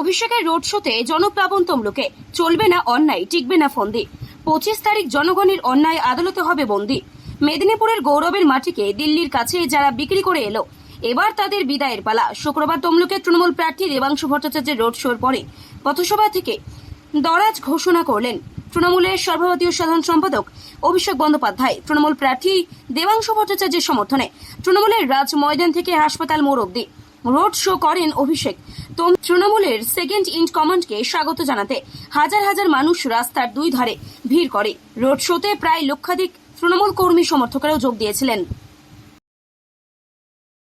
অভিষেকের রোড শোতে জনপ্লাবন তমলুকে চলবে না অন্যায়, টিকবে না ফন্দি। পঁচিশ তারিখ জনগণের অন্যায় আদালতে হবে বন্দি। মেদিনীপুরের গৌরবের মাটিকে দিল্লির কাছে যারা বিক্রি করে এলো, এবার তাদের বিদায়ের পালা। শুক্রবার তমলুকে তৃণমূল প্রার্থী দেবাংশু ভট্টাচার্যের রোড শোর পরে পথসভা থেকে দরাজ ঘোষণা করলেন তৃণমূলের সর্বভারতীয় সাধারণ সম্পাদক অভিষেক বন্দ্যোপাধ্যায়। তৃণমূল প্রার্থী দেবাংশু ভট্টাচার্যের সমর্থনে তৃণমূলের রাজ ময়দান থেকে হাসপাতাল মোড় অব্দি রোড শো করেন অভিষেক। তৃণমূলের সেকেন্ড ইন কমান্ডকে স্বাগত জানাতে হাজার হাজার মানুষ রাস্তার দুই ধারে ভিড় করে। রোড শোতে প্রায় লক্ষাধিক তৃণমূল কর্মী সমর্থকেরাও যোগ দিয়েছিলেন।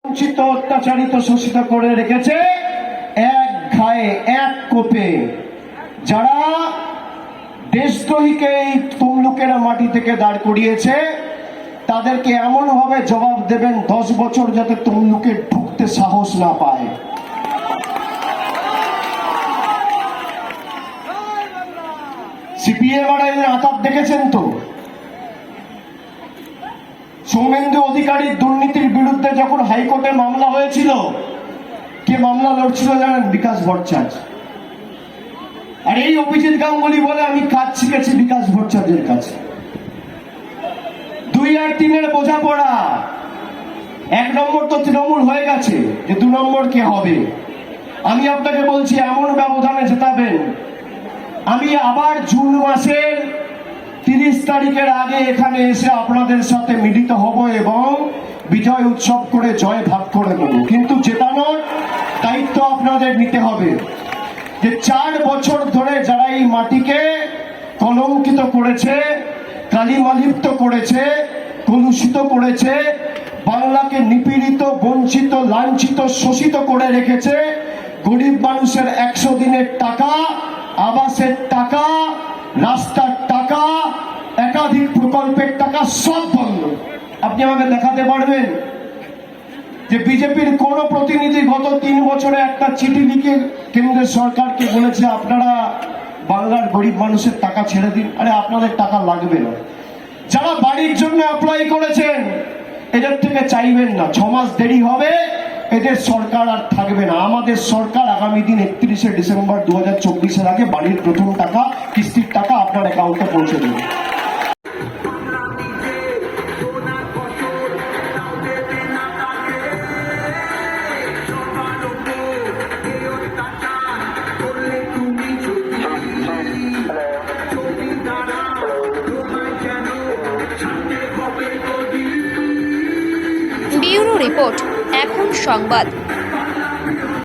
বঞ্চিত অত্যাচারিত শোষিত করে রেখেছে এক ঘায়ে, এক কোপে। যারা দেশদ্রোহীকে এই তমলুকের মাটি থেকে দাঁড় করিয়েছে, তাদেরকে এমন ভাবে জবাব দেবেন দশ বছর যাতে তমলুকে ঢুকতে সাহস না পায়। সিপিএম আর আতাপ দেখেছেন তো? সৌমেন্দু অধিকারীর দুর্নীতির বিরুদ্ধে যখন হাইকোর্টে মামলা হয়েছিল, কে মামলা লড়ছিল জানেন বিকাশ ভট্টাচার্য? আর এই অভিজিৎ গাঙ্গুলি বলে আমি কাজ শিখেছি বিকাশ ভট্টাচার্যের কাছে। দুই আর তিনের বোঝাপড়া। এক নম্বর তো তৃণমূল হয়ে গেছে, যে দু নম্বর কে হবে? আমি আপনাকে বলছি, এমন ব্যবধানে জেতাবেন আমি আবার জুন মাসের তিরিশ তারিখের আগে এখানে এসে আপনাদের সাথে মিলিত হব এবং বিজয় উৎসব করে জয় ভাগ করে নেব। কিন্তু জেতানোর দায়িত্ব আপনাদের নিতে হবে যে চার বছর ধরে যারা এই মাটিকে কলঙ্কিত করেছে, কালিমালিপ্ত করেছে, কলুষিত করেছে, বাংলাকে নিপীড়িত, বঞ্চিত, লাঞ্ছিত, শোষিত করে রেখেছে, গরিব মানুষের একশো দিনের টাকা আবাসের টাকা, রাস্তার টাকা, একাধিক প্রকল্পের টাকা সব বন্ধ। আপনি আমাকে দেখাতে পারবেন যে বিজেপির কোন প্রতিনিধি গত তিন বছরে একটা চিঠি লিখে কেন্দ্রের সরকারকে বলেছে, আপনারা বাংলার গরিব মানুষের টাকা ছেড়ে দিন। আরে, আপনাদের টাকা লাগবে না। যারা বাড়ির জন্য অ্যাপ্লাই করেছেন, এদের থেকে চাইবেন না। ছ মাস দেরি হবে এদের সরকার আর থাকবে না। আমাদের সরকার আগামী দিন একত্রিশে ডিসেম্বর দু হাজার চব্বিশের আগে বাড়ির প্রথম টাকা, কিস্তির টাকা আপনার অ্যাকাউন্টে পৌঁছে দেবে। রিপোর্ট। এখন সংবাদ।